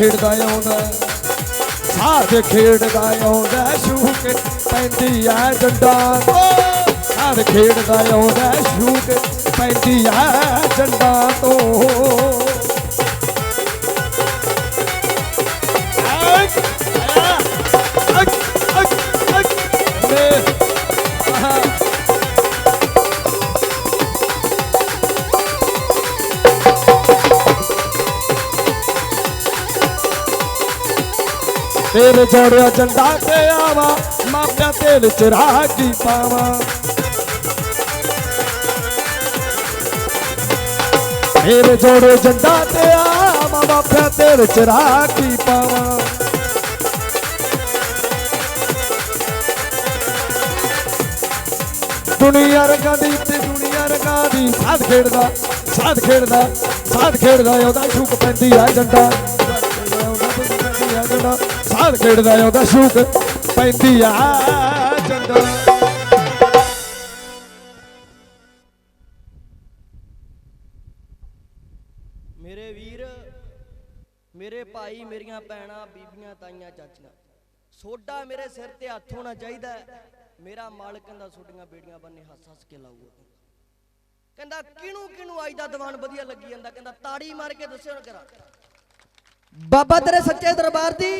ਖੇਡਦਾ ਆਉਂਦਾ ਸਾਧ ਖੇਡਦਾ ਆਉਂਦਾ ਸ਼ੂਕ ਪੈਂਦੀ ਆ ਡੰਡਾ। ਤੋਂ ਸਾਧ ਖੇਡਦਾ ਆਉਂਦਾ ਸ਼ੂਕ ਪੈਂਦੀ ਆ ਡੰਡਾ ਤੋਂ। ਤੇਰੇ ਜੋੜਿਆ ਜੰਡਾ ਤੇ ਆਵਾ, ਮਾਪਿਆਂ ਤੇ ਵਿੱਚ ਰਾਗੀ ਪਾਵਾਂ। ਤੇਰੇ ਜੋੜੇ ਜੰਡਾ ਤੇ ਆਵਾ, ਮਾਪਿਆਂ ਤੇ ਵਿੱਚ ਰਾਗੀ ਦੁਨੀਆ ਰੰਗਾਂ ਦੀ ਤੇ ਦੁਨੀਆ ਰੰਗਾਂ ਦੀ ਸਾਥ ਖੇਡਦਾ ਸਾਥ ਖੇਡਦਾ ਸਾਥ ਖੇਡਦਾ, ਉਹਦਾ ਸ਼ੂਕ ਪੈਂਦੀ ਆ ਜੰਡਾ। ਸਾਥ ਖੇਡਦਾ ਉਹਦਾ ਸ਼ੂਕ ਪੈਂਦੀ ਆ ਜੰਡਾ ਮੇਰੇ ਵੀਰ ਮੇਰੇ ਭਾਈ ਮੇਰੀਆਂ ਭੈਣਾਂ ਬੀਬੀਆਂ ਤਾਈਆਂ ਚਾਚੀਆਂ ਸੋਡਾ ਮੇਰੇ ਸਿਰ ਤੇ ਹੱਥ ਹੋਣਾ ਚਾਹੀਦਾ। ਮੇਰਾ ਮਾਲਕ ਕਹਿੰਦਾ ਸੋਡੀਆਂ ਬੇੜੀਆਂ ਬੰਨੇ ਹੱਸ ਹੱਸ ਕੇ ਲਾਊਗਾ ਕਹਿੰਦਾ ਕਿਹਨੂੰ ਕਿਹਨੂੰ ਅੱਜ ਦਾ ਦੀਵਾਨ ਵਧੀਆ ਲੱਗੀ ਜਾਂਦਾ? ਕਹਿੰਦਾ ਤਾੜੀ ਮਾਰ ਕੇ ਦੱਸਿਓ ਨਾ ਕਰਾ ਬਾਬਾ ਤੇਰੇ ਸੱਚੇ ਦਰਬਾਰ ਦੀ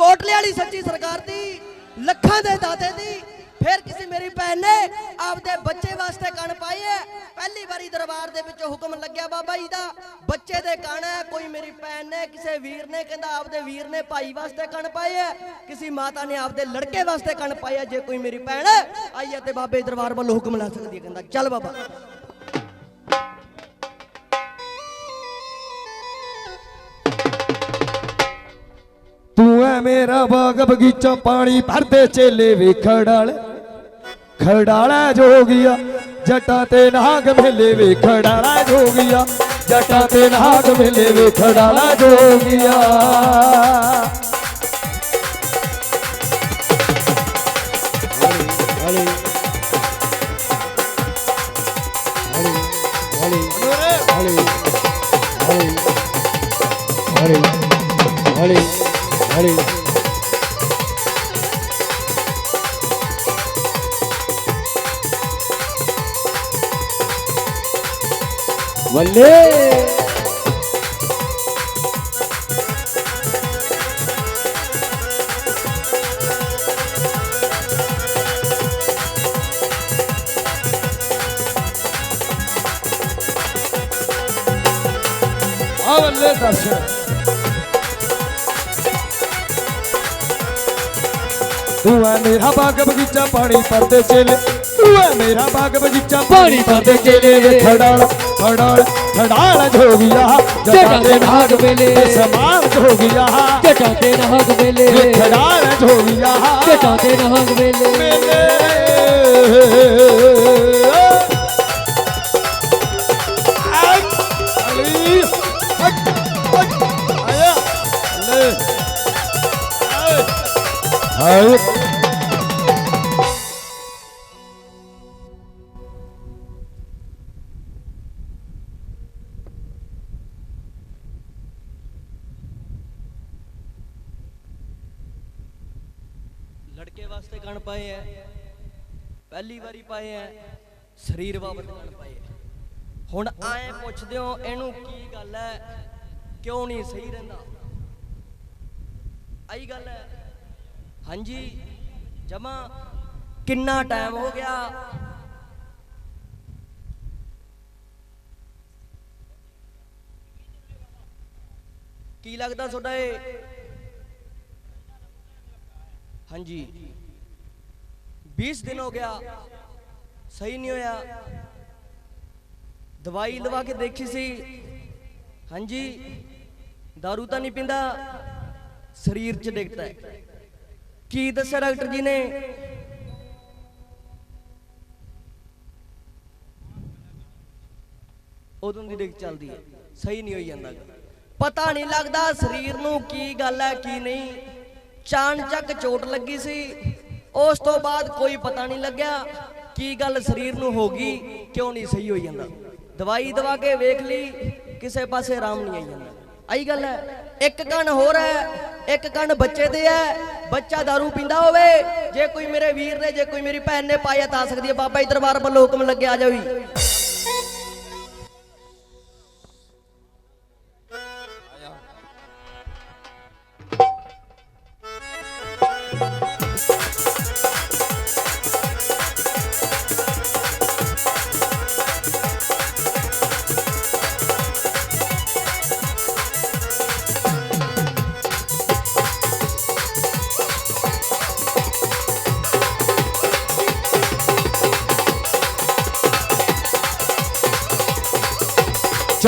ਕੋਟਲੇ ਵਾਲੀ ਸੱਚੀ ਸਰਕਾਰ ਦੀ, ਲੱਖਾਂ ਦੇ ਦਾਤੇ ਦੀ, ਫਿਰ ਕਿਸੇ ਮੇਰੀ ਭੈਣ ਨੇ ਆਪਦੇ ਬੱਚੇ ਵਾਸਤੇ ਕਣ ਪਾਈ ਹੈ। ਪਹਿਲੀ ਵਾਰੀ ਦਰਬਾਰ ਦੇ ਵਿੱਚ ਹੁਕਮ ਲੱਗਿਆ ਬਾਬਾ ਜੀ ਦਾ। ਬੱਚੇ ਦੇ ਕਣ ਹੈ, ਕੋਈ ਮੇਰੀ ਭੈਣ ਨੇ, ਕਿਸੇ ਵੀਰ ਨੇ, ਕਹਿੰਦਾ ਆਪਦੇ ਵੀਰ ਨੇ ਭਾਈ ਵਾਸਤੇ ਕਣ ਪਾਏ ਹੈ। ਕਿਸੇ ਮਾਤਾ ਨੇ ਆਪਦੇ ਲੜਕੇ ਵਾਸਤੇ ਕਣ ਪਾਇਆ ਜੇ ਕੋਈ ਮੇਰੀ ਭੈਣ ਆਈ ਹੈ ਤੇ ਬਾਬੇ ਦਰਬਾਰ ਵੱਲੋਂ ਹੁਕਮ ਲਾ ਸਕਦੀ ਹੈ, ਕਹਿੰਦਾ, ਚੱਲ ਬਾਬਾ। ਮੇਰਾ ਬਾਗ ਬਗੀਚਾ ਪਾਣੀ ਭਰਦੇ ਚੇਲੇ ਵੇ ਖੜਾਲ। ਖੜਾਲਾ ਜੋਗੀਆ ਜਟਾਂ ਤੇ ਨਾਗ ਮੇਲੇ ਵੇ ਖੜਾਲਾ ਜੋਗੀਆ ਜਟਾਂ ਤੇ ਨਾਗ ਮੇਲੇ ਵੇ ਖੜਾਲਾ ਜੋਗੀਆ ਐ ਮੇਰਾ ਬਾਗ ਬਗੀਚਾ ਪਾਣੀ ਪਰਦੇ ਚੇਲੇ ਤੂੰ ਐ ਮੇਰਾ ਬਾਗ ਬਗੀਚਾ ਪਾਣੀ ਪਰਦੇ ਚੇਲੇ ਵੇ ਖੜਾਲ ਖੜਾਲ ਖੜਾਲ ਜੋਗੀਆ ਜਟਾਂ ਦੇ ਨਾਗ ਵੇਲੇ ਸਮਾਨ ਜੋਗੀਆ ਜਟਾਂ ਤੇ ਨਾਗ ਵੇਲੇ ਵੇ ਖੜਾਲ ਜੋਗੀਆ ਜਟਾਂ ਤੇ ਨਾਗ ਵੇਲੇ ਪਾਏ ਐ, ਸਰੀਰ ਬਾਬਤ ਕਣ ਪਾਏ ਹੁਣ ਆਏ ਪੁੱਛਦੇ ਹੋ, ਇਹਨੂੰ ਕੀ ਗੱਲ ਐ? ਕਿਉਂ ਨਹੀਂ ਸਹੀ ਰਹਿੰਦਾ? ਆਈ ਗੱਲ ਐ। ਹਾਂਜੀ, ਜਮਾ ਕਿੰਨਾ ਟਾਈਮ ਹੋ ਗਿਆ? ਕੀ ਲੱਗਦਾ ਤੁਹਾਡਾ ਇਹ? ਹਾਂਜੀ। 20 ਦਿਨ ਹੋ ਗਿਆ। ਸਹੀ ਨਹੀਂ ਹੋਇਆ। ਦਵਾਈ ਲਵਾ ਕੇ ਦੇਖੀ ਸੀ। ਹਾਂਜੀ, दारू ਤਾਂ ਨਹੀਂ ਪੀਂਦਾ, ਸਰੀਰ 'ਚ ਡਿੱਗਦਾ ਹੈ। ਕੀ ਦੱਸਿਆ ਡਾਕਟਰ ਜੀ ਨੇ? ਉਦੋਂ ਦੀ ਡਿੱਗ ਚੱਲਦੀ ਹੈ। ਸਹੀ ਨਹੀਂ ਹੋਈ ਜਾਂਦਾ। ਪਤਾ ਨਹੀਂ ਲੱਗਦਾ ਸਰੀਰ ਨੂੰ ਕੀ ਗੱਲ ਹੈ, ਕੀ ਨਹੀਂ। ਚਾਣ ਚੱਕ ਚੋਟ ਲੱਗੀ ਸੀ। ਉਸ ਤੋਂ ਬਾਅਦ ਕੋਈ ਪਤਾ ਨਹੀਂ ਲੱਗਿਆ। ਕੀ ਗੱਲ ਸਰੀਰ ਨੂੰ ਹੋ ਗਈ, ਕਿਉਂ ਨਹੀਂ ਸਹੀ ਹੋਈ ਜਾਂਦਾ? ਦਵਾਈ ਦਵਾ ਕੇ ਵੇਖ ਲਈ, ਕਿਸੇ ਪਾਸੇ ਆਰਾਮ ਨਹੀਂ ਆਈ ਜਾਂਦਾ। ਆਈ ਗੱਲ ਹੈ, ਇੱਕ ਕੰਨ ਹੋਰ ਹੈ, ਇੱਕ ਕੰਨ ਬੱਚੇ ਦੇ ਹੈ, ਬੱਚਾ दारू ਪੀਂਦਾ ਹੋਵੇ, ਜੇ ਕੋਈ ਮੇਰੇ ਵੀਰ ਨੇ, ਜੇ ਕੋਈ ਮੇਰੀ ਭੈਣ ਨੇ ਪਾਇਆ ਤਾਂ ਸਕਦੀ ਹੈ, ਬਾਬਾ ਜੀ ਦਰਬਾਰ ਵੱਲੋਂ ਹੁਕਮ ਲੱਗਿਆ ਆ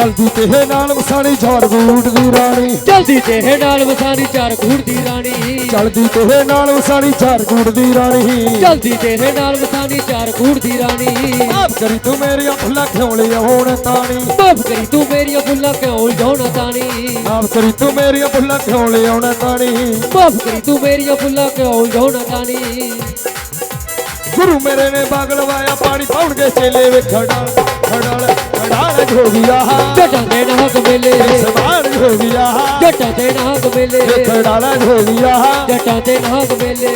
ਜਾ ਵੀ ਚਲਦੀ ਤੇਰੇ ਨਾਲ ਵਸਾਣੀ ਝਾੜ ਬੂਟ ਦੀ ਰਾਣੀ। ਜਲਦੀ ਤੇ ਨਾਲ ਵਸਾਰੀ ਚਾਰ ਘੂੜ ਦੀ ਰਾਣੀ। ਚਲਦੀ ਤੇਰੇ ਨਾਲ ਵਸਾਣੀ ਝਾੜ ਬੂਟ ਦੀ ਰਾਣੀ। ਜਲਦੀ ਤੇ ਨਾਲ ਵਸਾਰੀ ਚਾਰ ਘੂੜ ਦੀ ਰਾਣੀ। ਮਾਫ ਕਰੀ ਤੂੰ ਮੇਰੀਆਂ ਭੁੱਲਾਂ ਖਿਉਲੀਆਂ ਹੋਣ ਤਾਣੀ? ਮਾਫ ਕਰੀ ਤੂੰ ਮੇਰੀਆਂ ਫੁੱਲਾਂ ਕਿਉਂ ਜਾਉਣਾ ਤਾਣੀ? ਮਾਫ ਕਰੀ ਤੂੰ ਮੇਰੀਆਂ ਭੁੱਲਾਂ ਖਿਉਲੀਆਂ ਹੋਣ ਤਾਣੀ? ਮਾਫ ਕਰੀ ਤੂੰ ਮੇਰੀਆਂ ਫੁੱਲਾਂ ਕਿਉਂ ਜਾਉਣਾ ਤਾਣੀ? ਗੁਰੂ ਮੇਰੇ ਨੇ ਬਾਗ ਲਵਾਇਆ ਪਾਣੀ ਪਾਉਣਗੇ ਚੇਲੇ ਵੇ ਖੜਾ ਖੜਾਲ। ਖੜਾਲ ਹੋ ਗਿਆ। ਜਟਾਂ ਦੇ ਨਾਗ ਮੇਲੇ ਸਮਾਨ ਹੋ ਗਿਆ। ਜਟਾਂ ਦੇ ਨਾਗ ਮੇਲੇ ਖੜਾਲ ਹੋ ਗਿਆ। ਜਟਾਂ ਦੇ ਨਾਗ ਮੇਲੇ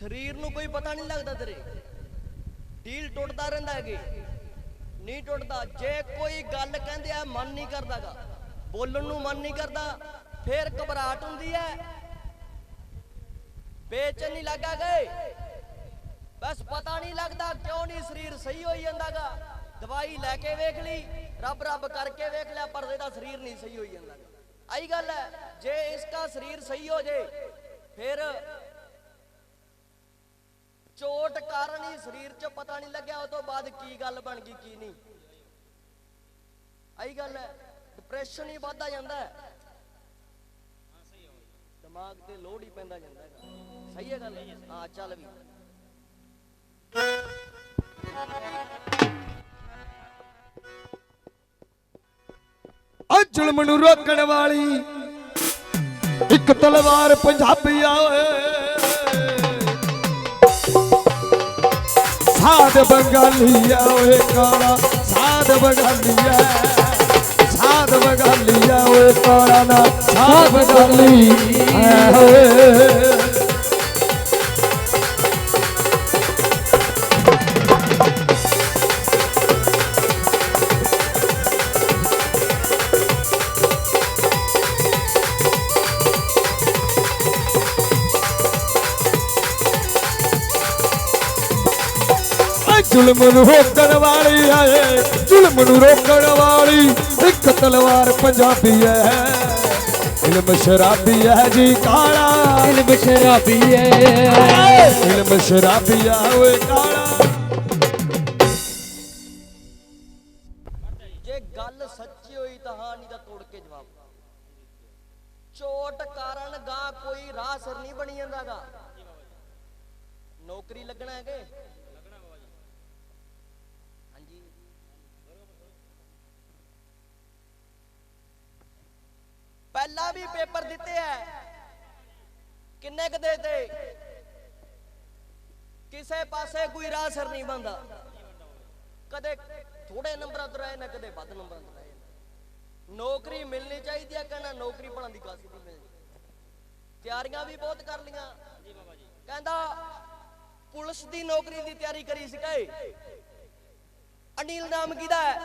ਸਰੀਰ ਨੂੰ ਕੋਈ ਪਤਾ ਨਹੀਂ ਲੱਗਦਾ ਤੇਰੇ। ਢੀਲ ਟੁੱਟਦਾ ਰਹਿੰਦਾ ਹੈਗੇ। ਨਹੀਂ ਟੁੱਟਦਾ। ਜੇ ਕੋਈ ਗੱਲ ਕਹਿੰਦੇ ਆ, ਮਨ ਨਹੀਂ ਕਰਦਾਗਾ। ਬੋਲਣ ਨੂੰ ਮਨ ਨਹੀਂ ਕਰਦਾ। ਫੇਰ ਘਬਰਾਹਟ ਹੁੰਦੀ ਹੈ ਬੇਚੈਨੀ ਲੱਗਾ ਗਏ ਬਸ ਪਤਾ ਨਹੀਂ ਲੱਗਦਾ ਕਿਉਂ ਨਹੀਂ ਸਰੀਰ ਸਹੀ ਹੋਈ ਜਾਂਦਾਗਾ। ਦਵਾਈ ਲੈ ਕੇ ਵੇਖ ਲਈ। ਰੱਬ ਰੱਬ ਕਰਕੇ ਵੇਖ ਲਿਆ ਪਰ ਇਹਦਾ ਸਰੀਰ ਨਹੀਂ ਸਹੀ ਹੋਈ ਜਾਂਦਾ ਆਈ ਗੱਲ ਹੈ ਜੇ ਇਸਕਾ ਸਰੀਰ ਸਹੀ ਹੋ ਜੇ, ਫਿਰ ਚੋਟ ਕਾਰਨ ਹੀ ਸਰੀਰ 'ਚ ਪਤਾ ਨਹੀਂ ਲੱਗਿਆ, ਉਹ ਤੋਂ ਬਾਅਦ ਕੀ ਗੱਲ ਬਣ ਗਈ, ਕੀ ਨਹੀਂ। ਆਈ ਗੱਲ ਹੈ ਡਿਪਰੈਸ਼ਨ ਹੀ ਵੱਧਦਾ ਜਾਂਦਾ ਹੈ। ਦਿਮਾਗ ਤੇ ਲੋਡ ਹੀ ਪੈਂਦਾ ਜਾਂਦਾ ਹੈ ਸਹੀ ਹੈ ਗੱਲ? ਹਾਂ, ਚੱਲ ਵੀ। ਆ ਜ਼ੁਲਮ ਨੂੰ ਰੋਕਣ ਵਾਲੀ ਇੱਕ ਤਲਵਾਰ ਪੰਜਾਬੀ ਆ ਓਏ ਸਾਧ ਬੰਗਾਲੀ ਆ ਓਏ ਕਾਲਾ, ਸਾਧ ਬੰਗਾਲੀ ਆ ਸਾਧ ਬੰਗਾਲੀ ਆ ਓਏ ਕਾਲਾ ਨਾ, ਸਾਧ ਬੰਗਾਲੀ ਓਏ ਜ਼ੁਲਮ ਨੂੰ ਰੋਕਣ ਵਾਲੀ ਆਏ ਜ਼ੁਲਮ ਨੂੰ ਰੋਕਣ ਵਾਲੀ ਇੱਕ ਤਲਵਾਰ ਪੰਜਾਬੀ ਐ ਇਲਮ ਸ਼ਰਾਬੀ ਹੈ ਜੀ ਕਾਲਾ। ਇਲਮ ਸ਼ਰਾਬੀ ਹੈ। ਇਲਮ ਸ਼ਰਾਬੀ ਆ ਓਏ ਕਾਲਾ। ਜੇ ਗੱਲ ਸੱਚੀ ਹੋਈ ਤਾਂ ਹਾਂ ਨਹੀਂ ਤਾਂ ਤੋੜ ਕੇ ਜਵਾਬ। ਚੋਟ ਕਾਰਨ ਗਾ ਕੋਈ ਰਾਹ ਸਿਰ ਨਹੀਂ ਬਣੀ ਜਾਂਦਾਗਾ। ਨੌਕਰੀ ਲੱਗਣਾ ਹੈ ਪਹਿਲਾਂ ਵੀ ਪੇਪਰ ਦਿੱਤੇ ਐ ਕਿੰਨੇ ਕ ਦੇ ਕਿਸੇ ਪਾਸੇ ਕੋਈ ਰਾਹ ਸਿਰ ਨਹੀਂ ਬੰਦਾ। ਕਦੇ ਥੋੜੇ ਨੰਬਰਾਂ ਤੋਂ ਰਹੇ ਨਾ ਕਦੇ ਵੱਧ ਨੰਬਰਾਂ ਤੋਂ ਰਹੇ ਨੌਕਰੀ ਮਿਲਣੀ ਚਾਹੀਦੀ ਹੈ ਕਹਿੰਦਾ ਨੌਕਰੀ ਬਣਨ ਦੀ ਕਾਸੀ ਨਹੀਂ ਮਿਲਣੀ ਤਿਆਰੀਆਂ ਵੀ ਬਹੁਤ ਕਰ ਲੀਆਂ ਕਹਿੰਦਾ ਪੁਲਿਸ ਦੀ ਨੌਕਰੀ ਦੀ ਤਿਆਰੀ ਕਰੀ ਸੀ ਕਹੇ ਅਨਿਲ ਨਾਮ ਕਿਹਦਾ ਹੈ।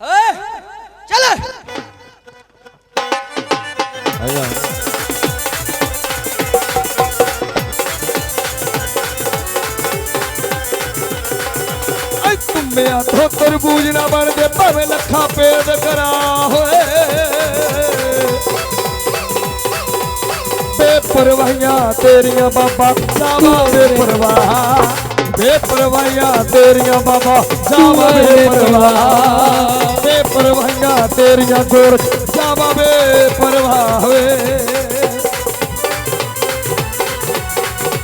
ਹੈ? ਚੱਲ! ਆਇਆ ਐ ਤੁੰਮਿਆ ਤੋਂ ਤਰਬੂਜ ਨਾ ਬਣਦੇ ਭਾਵੇਂ ਲੱਖਾਂ ਪੇਦ ਕਰਾ ਹੋਏ ਬੇਪਰਵਾਹੀਆਂ ਤੇਰੀਆਂ ਬਾਬਾ ਜਾਵਾ ਬੇਪਰਵਾਹ ਬੇਪਰਵਾਹੀਆਂ ਤੇਰੀਆਂ ਬਾਬਾ ਜਾਵਾ ਬੇਪਰਵਾਹ ਬੇਪਰਵਾਹੀਆਂ ਤੇਰੀਆਂ ਗੋਰ ਜਾਵਾ ਬੇਪਰਵਾਹ ਵੇ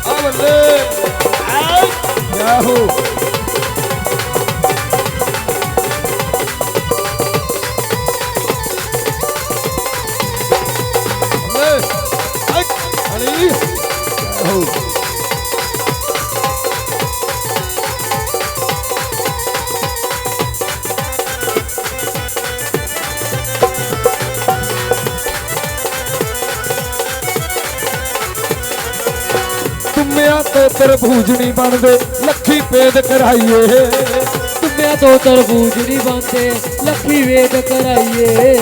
ਆਵਲੇ ਆਈ ਯਾਹੂ। ਬਣਦੇ ਲੱਖੀ ਪੇਦ ਕਰਾਈਏ। ਤੁਮਿਆਂ ਤੋਂ ਤਰਬੂਜ ਨਹੀਂ ਬੰਦੇ ਲੱਖੀ ਵੇਦ ਕਰਾਈਏ।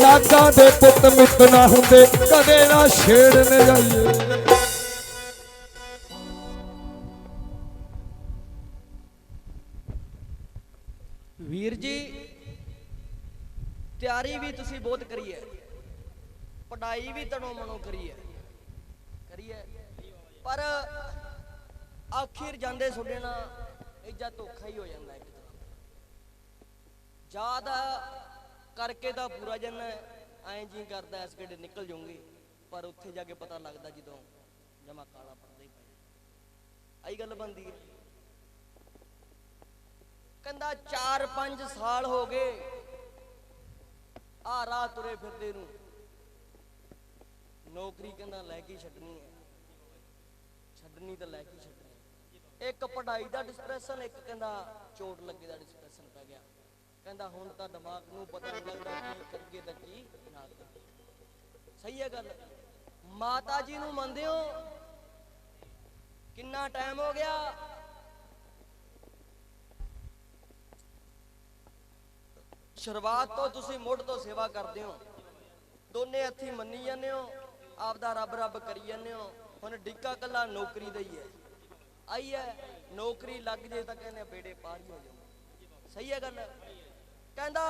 ਨਾਗਾਂ ਦੇ ਪੁੱਤ ਮਿੱਤ ਨਾ ਹੁੰਦੇ ਕਦੇ ਨਾ ਛੇੜਨ ਜਾਈਏ। ਵੀਰ ਜੀ ਤਿਆਰੀ ਵੀ ਤੁਸੀਂ ਬਹੁਤ ਕਰੀ ਹੈ ਪੜਾਈ ਵੀ ਤਣੋ ਮਨੋ ਕਰੀ ਹੈ ਕਰੀ ਹੈ ਪਰ ਆਖਿਰ ਜਾਂਦੇ ਤੁਹਾਡੇ ਨਾਲ ਇੱਜਾ ਧੋਖਾ ਹੀ ਹੋ ਜਾਂਦਾ ਇੱਕ ਤਰ੍ਹਾਂ। ਜ਼ਿਆਦਾ ਕਰਕੇ ਤਾਂ ਪੂਰਾ ਜਨ ਐਂ ਜੀ ਕਰਦਾ ਇਸ ਗੇੜੇ ਨਿਕਲ ਜਾਊਂਗੇ, ਪਰ ਉੱਥੇ ਜਾ ਕੇ ਪਤਾ ਲੱਗਦਾ ਜਦੋਂ ਜਮਾ ਕਾਲਾ ਪੜਦਾ ਹੀ ਪਿਆ ਆਈ ਗੱਲ ਬੰਦੀ ਹੈ। ਕਹਿੰਦਾ 4-5 ਸਾਲ ਹੋ ਗਏ ਆ ਰਾਹ ਤੁਰੇ ਫਿਰਦੇ ਨੂੰ। ਨੌਕਰੀ ਕਹਿੰਦਾ ਲੈ ਕੇ ਛੱਡਣੀ ਹੈ। ਛੱਡਣੀ ਤਾਂ ਲੈ ਕੇ ਹੀ ਛੱਡਣੀ। ਇੱਕ ਪੜਾਈ ਦਾ ਡਿਸਪ੍ਰੈਸ਼ਨ ਇੱਕ ਕਹਿੰਦਾ ਚੋਟ ਲੱਗੇ ਦਾ ਡਿਸਪ੍ਰੈਸ਼ਨ ਪੈ ਗਿਆ। ਕਹਿੰਦਾ ਹੁਣ ਤਾਂ ਦਿਮਾਗ ਨੂੰ ਪਤਾ ਨਹੀਂ ਲੱਗਦਾ ਕੀ ਕਰੀਏ ਤਾਂ ਕੀ ਨਾ ਕਰੀਏ। ਸਹੀ ਹੈ ਗੱਲ। ਮਾਤਾ ਜੀ ਨੂੰ ਮੰਨਦੇ ਹੋ ਕਿੰਨਾ ਟਾਈਮ ਹੋ ਗਿਆ? ਸ਼ੁਰੂਆਤ ਤੋਂ ਤੁਸੀਂ ਮੁੱਢ ਤੋਂ ਸੇਵਾ ਕਰਦੇ ਹੋ। ਦੋਨੇ ਹੱਥੀ ਮੰਨੀ ਜਾਂਦੇ ਹੋ, ਆਪਦਾ ਰੱਬ ਰੱਬ ਕਰੀ ਜਾਂਦੇ ਹੋ। ਹੁਣ ਡਿੱਕਾ ਕੱਲਾ ਨੌਕਰੀ ਦਾ ਹੀ ਹੈ। ਆਈ ਹੈ ਨੌਕਰੀ ਲੱਗ ਜੇ ਤਾਂ ਕਹਿੰਦੇ ਬੇੜੇ ਪਾਰ ਹੀ ਹੋ ਜਾਓ। ਸਹੀ ਹੈ ਗੱਲ? ਕਹਿੰਦਾ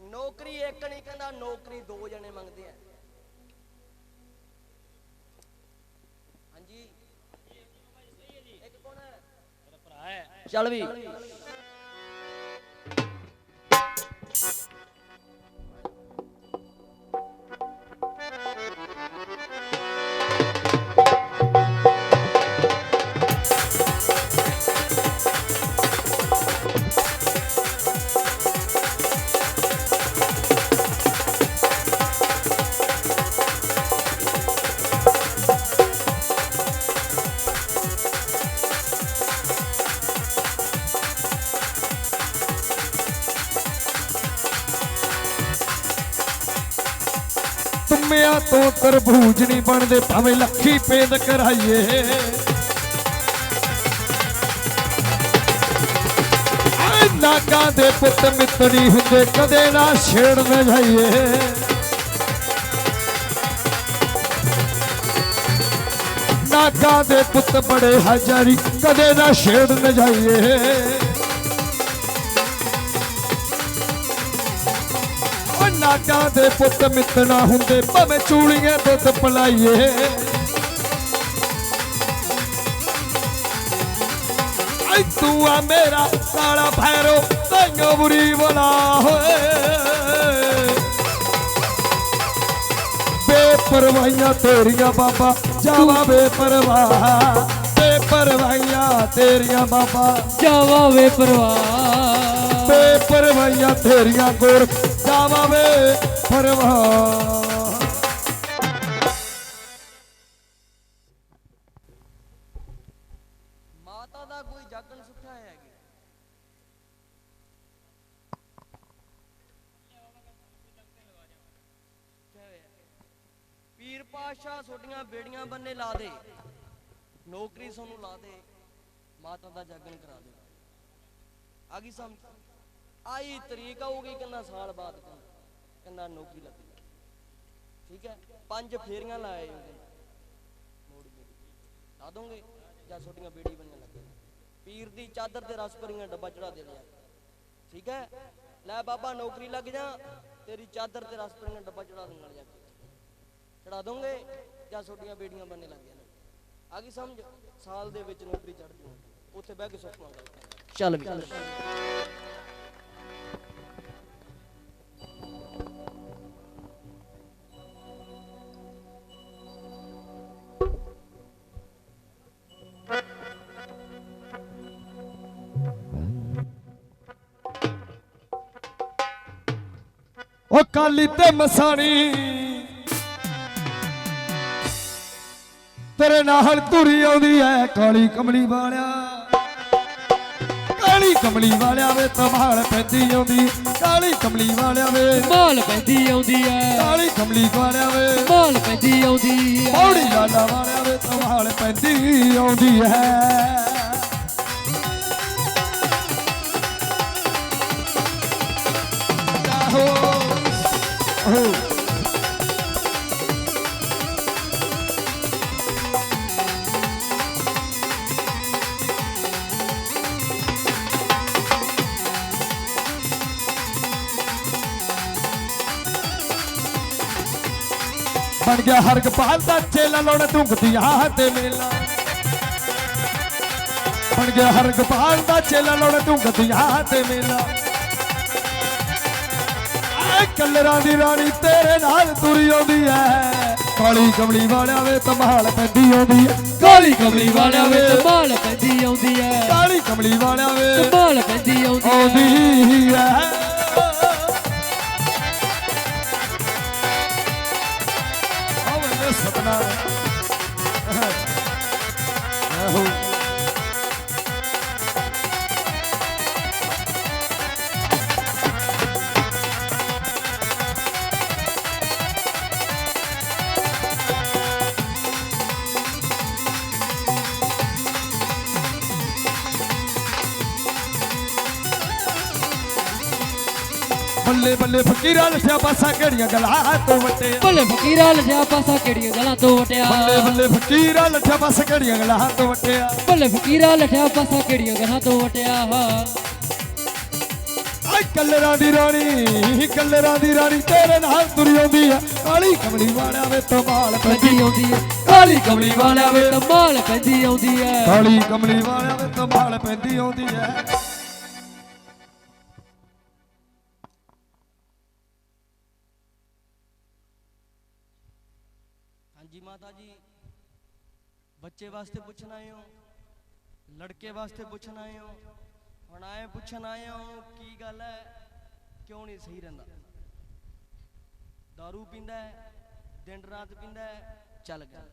ਨੌਕਰੀ ਇੱਕ ਨਹੀਂ ਕਹਿੰਦਾ ਨੌਕਰੀ ਦੋ ਜਣੇ ਮੰਗਦੇ ਆ। ਹਾਂਜੀ। ਇੱਕ ਕੌਣ ਹੈ? ਮੇਰਾ ਭਰਾ ਹੈ। ਚੱਲ ਵੀ। ਤਰਬੂਜ ਨਹੀਂ ਬਣਦੇ, ਭਾਵੇਂ ਲੱਖੀ ਪੇਦ ਕਰਾਈਏ। ਆਏ ਨਾਗਾਂ ਦੇ ਪੁੱਤ ਮਿੱਤਰੀ ਹੁੰਦੇ, ਕਦੇ ਨਾ ਛੇੜਨ ਜਾਈਏ। ਨਾਗਾਂ ਦੇ ਪੁੱਤ ਬੜੇ ਹਜ਼ਾਰੀ, ਕਦੇ ਨਾ ਛੇੜਨ ਜਾਈਏ। ਉਹ ਦੇ ਪੁੱਤ ਮਿੱਤਣਾ ਹੁੰਦੇ, ਭਾਵੇਂ ਚੂੜੀਆਂ ਤੇ ਸਪਲਾਈਏ। ਐ ਤੂੰ ਆ ਮੇਰਾ ਕਾਲਾ ਭੈਰੋ ਤੈਨੂੰ ਬੁਰੀ ਬਲਾ ਹੋਏ। ਬੇਪਰਵਾਹੀਆਂ ਤੇਰੀਆਂ ਬਾਬਾ, ਜਾਵਾ ਬੇਪਰਵਾਹ। ਬੇਪਰਵਾਹੀਆਂ ਤੇਰੀਆਂ ਬਾਬਾ, ਜਾਵਾ ਵੇ ਪਰਵਾਹ ਬੇਪਰਵਾਹੀਆਂ ਤੇਰੀਆਂ ਗੁਰ ਜਾਵਾ ਵੇ ਪਰਵਾਹ। ਮਾਤਾ ਦਾ ਕੋਈ ਜਾਗਣ ਸੁੱਟਿਆ ਹੈ ਕਿ? ਪੀਰ ਪਾਸ਼ਾ ਛੋਟੀਆਂ ਬੇੜੀਆਂ ਬੰਨੇ ਲਾ ਦੇ। ਨੌਕਰੀ ਸਾਨੂੰ ਲਾ ਦੇ। ਮਾਤਾ ਦਾ ਜਾਗਣ ਕਰਾ ਦੇ। ਆ ਗਈ ਸਮਝ? ਆਈ ਤਰੀਕ ਆਊਗੀ, ਕਿੰਨਾ ਸਾਲ ਬਾਅਦ ਕਹਿੰਦਾ ਨੌਕਰੀ ਲੱਗ। ਠੀਕ ਹੈ? ਪੰਜ ਫੇਰੀਆਂ ਲਾਏ ਉਹਦੇ। ਮੋੜ ਮੋੜ ਲਾ ਦੋਗੇ, ਜਾਂ ਛੋਟੀਆਂ ਬੇੜੀ ਬਣਨ ਲੱਗੇ ਪੀਰ ਦੀ ਚਾਦਰ ਤੇ ਰਸ ਭਰੀਆਂ ਡੱਬਾ ਚੜਾ ਦੇ ਲਿਆ। ਠੀਕ ਹੈ? ਲੈ ਬਾਬਾ, ਨੌਕਰੀ ਲੱਗ ਜਾ, ਤੇਰੀ ਚਾਦਰ ਤੇ ਰਸ ਭਰੀਆਂ ਡੱਬਾ ਚੜਾ ਦੂੰਗਾ ਜਾ ਚੜਾ ਦੋਗੇ, ਜਾਂ ਛੋਟੀਆਂ ਬੇੜੀਆਂ ਬਣਨ ਲੱਗ ਜਾਣ ਆ ਗਈ ਸਮਝ? ਸਾਲ ਦੇ ਵਿੱਚ ਨੌਕਰੀ ਚੜ ਜੂ। ਉੱਥੇ ਬਹਿ ਕੇ ਸੁੱਖ ਮੰਗਾ ਚੱਲ ਵੀ। ਉਹ ਕਾਲੀ ਤੇ ਮਸਾਣੀ। ਤੇਰੇ ਨਾਲ ਤੁਰੀ ਆਉਂਦੀ ਐ ਕਾਲੀ ਕਮਲੀ ਵਾਲਿਆ। ਕਾਲੀ ਕਮਲੀ ਵਾਲਿਆਂ ਵੇ ਧਮਾਲ ਪੈਂਦੀ ਆਉਂਦੀ ਕਾਲੀ ਕਮਲੀ ਵਾਲਿਆਂ ਵੇ। ਮਾਲ ਪੈਂਦੀ ਆਉਂਦੀ ਐ। ਕਾਲੀ ਕਮਲੀ ਵਾਲਿਆਂ ਵੇ। ਮਾਲ ਪੈਂਦੀ ਆਉਂਦੀ ਐ। ਪੌੜੀ ਲਾਲਾ ਵਾਲਿਆਂ ਵੇ ਧਮਾਲ ਪੈਂਦੀ ਆਉਂਦੀ ਹੈ ਆਹੋ। ਓਹ ਬਣ ਗਿਆ ਹਰਗਪਾਲ ਦਾ ਚੇਲਾ ਲੋੜ ਧੁੰਗਦੀਆਂ ਤੇ ਮੇਲਾ। ਬਣ ਗਿਆ ਹਰਗਪਾਲ ਦਾ ਚੇਲਾ ਲੋੜ ਧੁੰਗਦੀਆਂ ਤੇ ਮੇਲਾ। ਆਏ ਕਲਰਾਂ ਦੀ ਰਾਣੀ ਤੇਰੇ ਨਾਲ ਤੁਰੀ ਆਉਂਦੀ ਐ। ਕਾਲੀ ਕਮਲੀ ਵਾਲਿਆਂ ਵੇ ਧਮਾਲ ਪੈਂਦੀ ਆਉਂਦੀ ਐ। ਕਾਲੀ ਕਮਲੀ ਵਾਲਿਆਂ ਵੇ ਮਾਲ ਪੈਂਦੀ ਆਉਂਦੀ ਐ। ਕਾਲੀ ਕਮਲੀ ਵਾਲਿਆਂ ਵੇ ਮਾਲ ਪੈਂਦੀ ਆਉਂਦੀ ਐ। ਬੱਲੇ ਬੱਲੇ ਫਕੀਰਾਂ ਲਠਿਆ ਪਾਸਾ ਕਿਹੜੀਆਂ ਗਲਾਂ? ਤੋਂ ਵਟਿਆ ਭਲੇ ਫਕੀਰਾ ਲਜਾ ਪਾਸਾ ਕਿਹੜੀਆਂ ਗਲਾਂ ਤੋਂ ਵਟਿਆ ਬੱਲੇ ਬੱਲੇ ਫਕੀਰਾਂ ਲਠਿਆ ਪਾਸਾ ਕਿਹੜੀਆਂ ਗਲਾਂ? ਤੋਂ ਵਟਿਆ ਭਲੇ ਫਕੀਰਾ ਲਜਾ ਪਾਸਾ ਕਿਹੜੀਆਂ ਗਲਾਂ ਤੋਂ ਵਟਿਆ ਆਈ ਕਲਰਾਂ ਦੀ ਰਾਣੀ ਕਲਰਾਂ ਦੀ ਰਾਣੀ ਤੇਰੇ ਨਾਲ ਤੁਰੀ ਆਉਂਦੀ ਆ। ਕਾਲੀ ਕਮਲੀ ਵਾਲਿਆਂ ਵੇ ਧਮਾਲ ਪੈਂਦੀ ਆਉਂਦੀ ਐ ਕਾਲੀ ਕਮਲੀ ਵਾਲਿਆਂ ਵੇ ਮਾਲ ਪੈਂਦੀ ਆਉਂਦੀ ਐ ਕਾਲੀ ਕਮਲੀ ਵਾਲਿਆਂ ਵੇ ਧਮਾਲ ਪੈਂਦੀ ਆਉਂਦੀ ਐ ਮਾਤਾ ਜੀ, ਬੱਚੇ ਵਾਸਤੇ ਪੁੱਛਣ ਆਏ ਹੋ, ਲੜਕੇ ਵਾਸਤੇ ਪੁੱਛਣ ਆਏ ਹੋ, ਹੁਣ ਆਏ ਪੁੱਛਣ ਆਏ ਹੋ, ਕੀ ਗੱਲ ਹੈ? ਕਿਉਂ ਨਹੀਂ ਸਹੀ ਰਹਿੰਦਾ? दारू ਪੀਂਦਾ ਹੈ, ਦਿਨ ਰਾਤ ਪੀਂਦਾ ਹੈ, ਚੱਲ ਗਿਆ।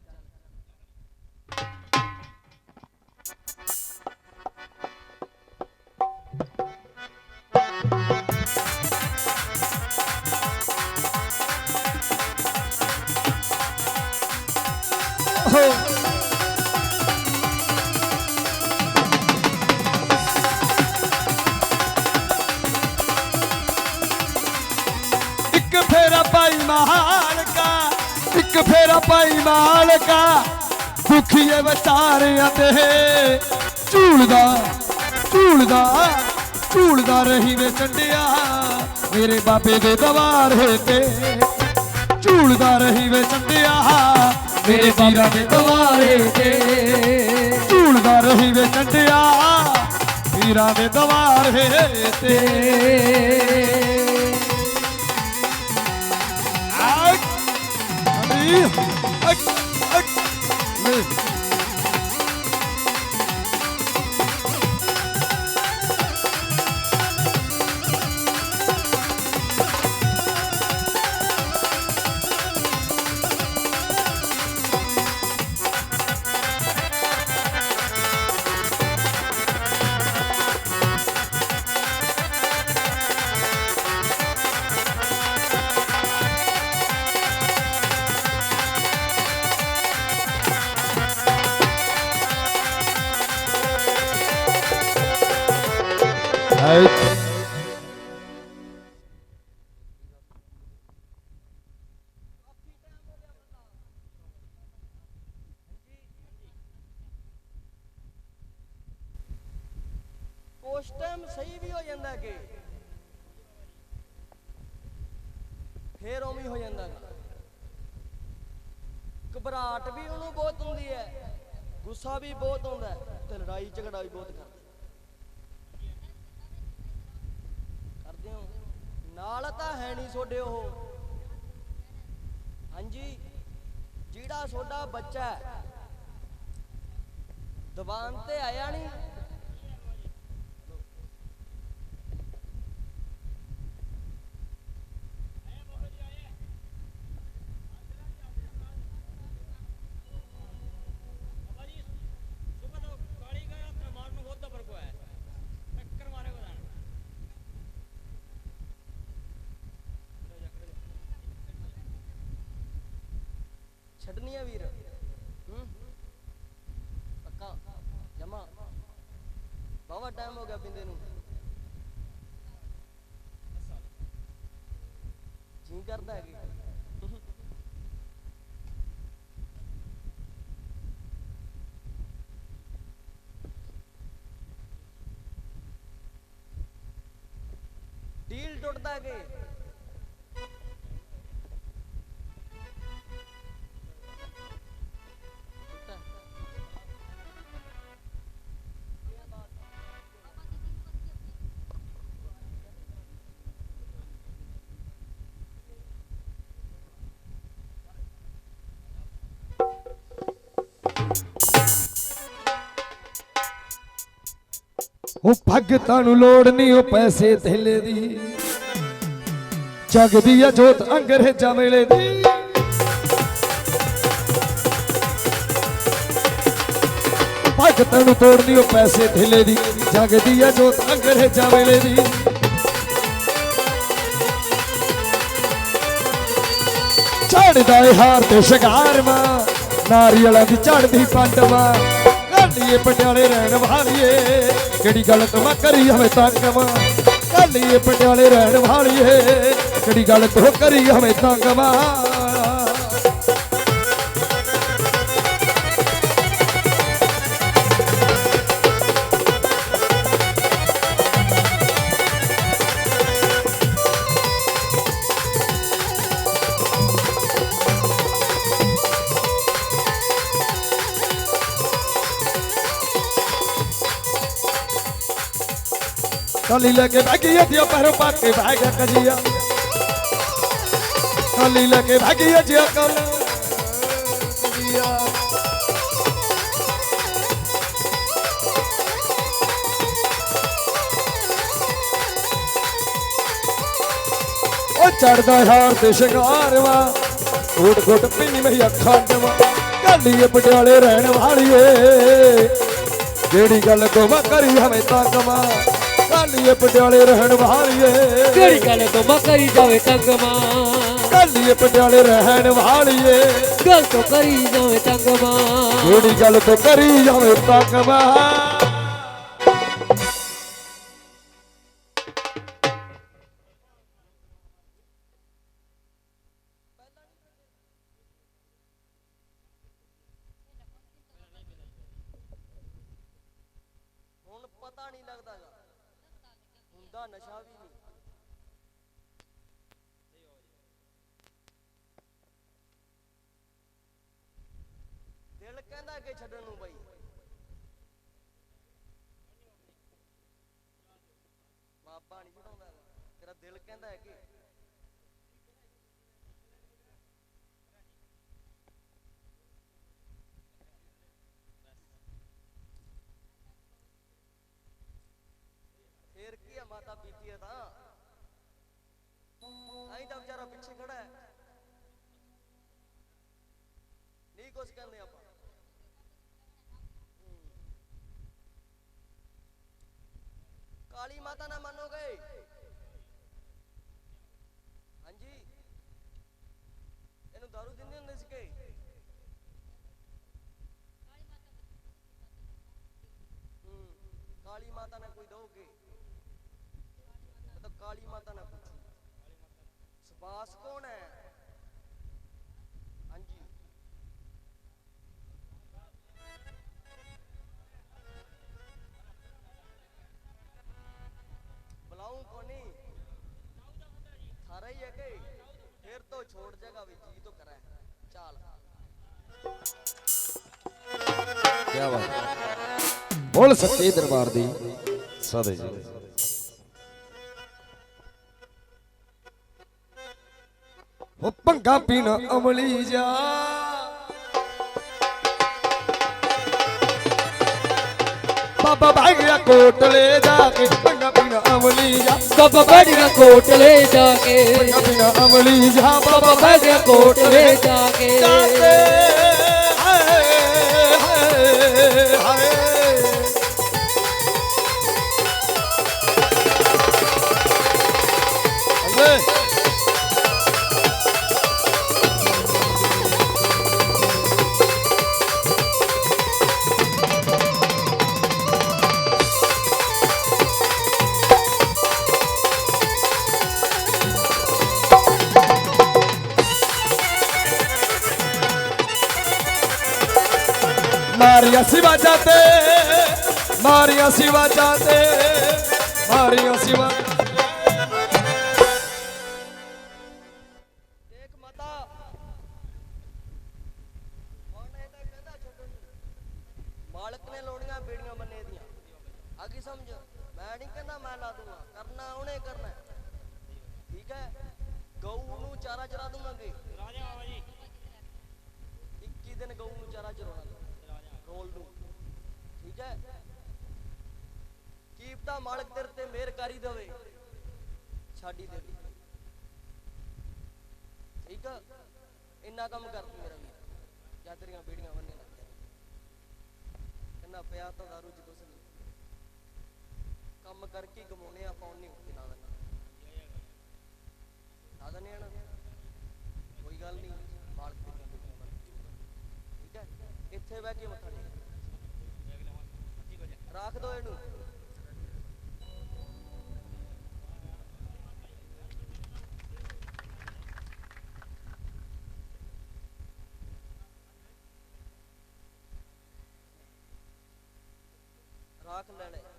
ਇੱਕ ਫੇਰਾ ਭਾਈ ਮਾਲਕਾ, ਇੱਕ ਫੇਰਾ ਭਾਈ ਮਾਲਕਾ ਦੁਖੀਏ ਵਿਚਾਰਿਆਂ ਤੇ। ਝੂਲਦਾ ਝੂਲਦਾ ਝੂਲਦਾ ਰਹੀ ਵੇ ਚੰਡਿਆ, ਮੇਰੇ ਬਾਬੇ ਦੇ ਦਵਾਰੇ ਤੇ ਝੂਲਦਾ ਰਹੀ ਵੇ ਚੰਡਿਆ। ਮੇਰੇ ਬਾਬੇ ਦੇ ਦਵਾਰੇ ਤੇ ਝੂਲਦਾ ਰਹੀ ਵੇ ਚੰਡਿਆ, ਵੀਰਾਂ ਦੇ ਦਵਾਰੇ ਤੇ Ag! Ali! Ag! Ag! ਉਸ ਟਾਈਮ ਸਹੀ ਵੀ ਹੋ ਜਾਂਦਾ ਕਿ ਫੇਰ ਉਵੇਂ ਹੋ ਜਾਂਦਾ ਗਾ। ਘਬਰਾਹਟ ਵੀ ਉਹਨੂੰ ਬਹੁਤ ਹੁੰਦੀ ਹੈ, ਗੁੱਸਾ ਵੀ ਬਹੁਤ ਆਉਂਦਾ ਹੈ ਤੇ ਲੜਾਈ ਝਗੜਾ ਵੀ ਬਹੁਤ ਕਰਦਾ। ਕਰਦੇ ਹੋ? ਨਾਲ ਤਾਂ ਹੈ ਨਹੀਂ ਤੁਹਾਡੇ ਉਹ। ਹਾਂਜੀ, ਜਿਹੜਾ ਤੁਹਾਡਾ ਬੱਚਾ ਹੈ, ਦੀਵਾਨ ਤੇ ਆਇਆ ਨਹੀਂ। ਛੱਡਣੀ ਆ ਵੀਰ। ਹੂੰ ਪੱਕਾ। ਜਮਾ। ਬਾਵਾ ਟਾਈਮ ਹੋ ਗਿਆ ਪਿੰਦੇ ਨੂੰ। ਜੀ ਕਰਦਾ ਹੈ ਕਿ। ਡੀਲ ਟੁੱਟਦਾ ਕਿ। ਉਹ ਭਗਤਾਂ ਨੂੰ ਲੋੜ ਨਹੀਂ, ਉਹ ਪੈਸੇ ਥੇਲੇ ਦੀ। ਜਗਦੀ ਆ ਜੋਤ ਅੰਗਰੇਜ਼ਾਂ ਵੇਲੇ ਦੀ। ਭਗਤਾਂ ਨੂੰ ਤੋੜ ਉਹ ਪੈਸੇ ਥੇਲੇ ਦੀ। ਜਗਦੀ ਆ ਜੋਤ ਅੰਗਰੇਜ਼ਾਂ ਵੇਲੇ ਦੀ। ਚੜਦਾ ਏ ਹਾਰ ਤੇ ਸ਼ਿੰਗਾਰ ਮਾਂ, ਨਾਰੀਅਲਾਂ ਦੀ ਚੜਦੀ ਪੰਡਵਾ। ਗੱਲੀਏ ਪਟਿਆਲੇ ਰਹਿਣ ਵਾਲੀਏ। ਕਿਹੜੀ ਗੱਲ ਤੋਂ ਕਰੀ ਹਵੇਂ ਤੰਗ ਮਾਂ ਗੱਲੀਏ ਪਟਿਆਲੇ ਰਹਿਣ ਵਾਲੀ ਵਾਲੀਏ। ਕਿਹੜੀ ਗੱਲ ਤੋਂ ਕਰੀ ਹਵੇਂ ਤੰਗ ਮਾਂ ਕਾਲੀ ਲੈ ਕੇ ਬਹਿ ਗਈ ਪੈਰੋਂ ਪਾ ਕੇ ਬਹਿ ਗਿਆ ਕਜੀਆ ਕਾਲੀ ਲੈ ਕੇ ਬਹਿ ਗਈ ਅਧਿਆ ਕਜੀਆ ਉਹ ਚੜਦਾ ਹਾਰ ਤੇ ਸ਼ਿੰਗਾਰਵਾ ਘੁੱਟ ਘੁੱਟ ਪੀਣੀ ਮੇਰੀ ਅੱਖਾਂ ਜਵਾ ਕਾਲੀ ਪਟਿਆਲੇ ਰਹਿਣ ਵਾਲੀਏ, ਜਿਹੜੀ ਗੱਲ ਤੋਂ ਮੈਂ ਕਰੀ ਹਵੇਂ ਤੰਗ ਮਾਂ ਕਾਲੀਏ ਪਟਿਆਲੇ ਰਹਿਣ ਵਾਲੀਏ। ਕਿਹੜੀ ਗੱਲ ਤੋਂ ਮੈਂ ਕਰੀ ਜਾਵੇ ਤੰਗ ਮਾਂ। ਕਾਲੀਏ ਪਟਿਆਲੇ ਰਹਿਣ ਵਾਲੀਏ। ਗੱਲ ਤੋਂ ਕਰੀ ਜਾਵੇ ਤੰਗ ਮਾਂ। ਜਿਹੜੀ ਗੱਲ ਤੋਂ ਕਰੀ ਜਾਵੇ ਤੰਗ ਮਾਂ। ਹੁੰਦਾ ਨਸ਼ਾ ਵੀ ਨਹੀਂ ਦਿਲ ਕਹਿੰਦਾ ਕਿ ਛੱਡਣ ਨੂੰ ਬਈ ਬਾਬਾ ਨਹੀਂ ਛਡਾਉਂਦਾ ਹੈਗਾ। ਤੇਰਾ ਦਿਲ ਕਹਿੰਦਾ ਹੈ ਕਿ ਫੇਰ ਕੀ ਆ ਮਾਤਾ ਪੀਤੀ ਹੈ ਤਾਂ ਆਈ ਵਿਚਾਰਾ ਪਿੱਛੇ ਖੜਾ ਹੈ। ਨਹੀਂ ਕੁਛ ਕਹਿੰਦੇ ਆਪਾਂ। ਕਾਲੀ ਮਾਤਾ ਨਾ ਮੰਨੋਗੇ? ਹਾਂਜੀ। ਇਹਨੂੰ ਦਾਰੂ ਦਿੰਦੇ ਹੁੰਦੇ ਸੀ ਕਿ ਕਾਲੀ ਮਾਤਾ ਨੇ ਕੋਈ ਦੋਗੇ ਮਤਲਬ ਕਾਲੀ ਮਾਤਾ ਨਾ ਪੁੱਛੀ। ਸਬਾਸ ਕੌਣ ਹੈ? ਹਾਂਜੀ। ਬੁਲਾਉਂ ਕੋਨੀ ਥਾਰਾ ਹੀ ਹੈ ਕਿ ਫਿਰ ਤੋਂ ਛੋੜ ਜਗਾ ਵਿੱਚ ਜੀ ਤੋਂ ਕਰਾ। ਚਾਲ। ਕੀ ਬਾਤ ਬੋਲ ਸੱਚੇ ਦਰਬਾਰ ਦੀ ਸਦੇ ਜੀ। ਪੰਗਾ ਪੀਣਾ ਅਮਲੀ ਜਾ ਬਾਬਾ ਭਾਗ ਗਿਆ ਕੋਟਲੇ ਜਾ ਕੇ ਪੰਗਾ ਪੀਣਾ ਅਮਲੀ ਜਾ ਬਾਬਾ ਬੜੀਆਂ ਕੋਟਲੇ ਜਾ ਕੇ। ਪੰਗਾ ਪੀਣਾ ਅਮਲੀ ਜਾ ਬਾਬਾ ਬੜੀਆਂ ਕੋਟਲੇ ਜਾ ਕੇ। ਮਾਰੀਆਂ ਸਿਵਾਜਾਂ ਤੇ ਮਾਰੀਆਂ ਸਿਵਾਜਾਂ ਤੇ ਮਾਰੀਆਂ ਸਿਵਾ ਕੀਪਤਾ ਮਾਲਕ ਤੇਰੇ ਤੇ ਮਿਹਰ ਕਰੀ ਦੇਵੇ। ਛਾਡੀ ਦੇਵੇ ਠੀਕ ਆ? ਇੰਨਾ ਕੰਮ ਕਰ ਤੂੰ ਮੇਰਾ ਵੀਰ। ਜਾਂ ਤੇਰੀਆਂ ਬੇੜੀਆਂ ਬੰਨੇ ਲੱਗ ਜਾ ਕਹਿੰਦਾ ਪਿਆ ਤਾਂ ਦਾਰੂ ਚ ਕੁਛ ਨਹੀਂ। ਕੰਮ ਕਰਕੇ ਕਮਾਉਣੇ ਆ ਪਾਉਣ ਨਹੀਂ ਹੁੰਦੇ ਨਾ ਦੇਣਾ। ਨਾ ਦੇਣੇ ਕੋਈ ਗੱਲ ਨਹੀਂ। ਮਾਲਕ ਤੇਰੀਆਂ ਠੀਕ ਹੈ ਇੱਥੇ ਬਹਿ ਕੇ ਮੱਥਾ ਟੇਕ। ਰੱਖ ਦੋ ਇਹਨੂੰ। ਰਾਖ ਲੈ ਲੈ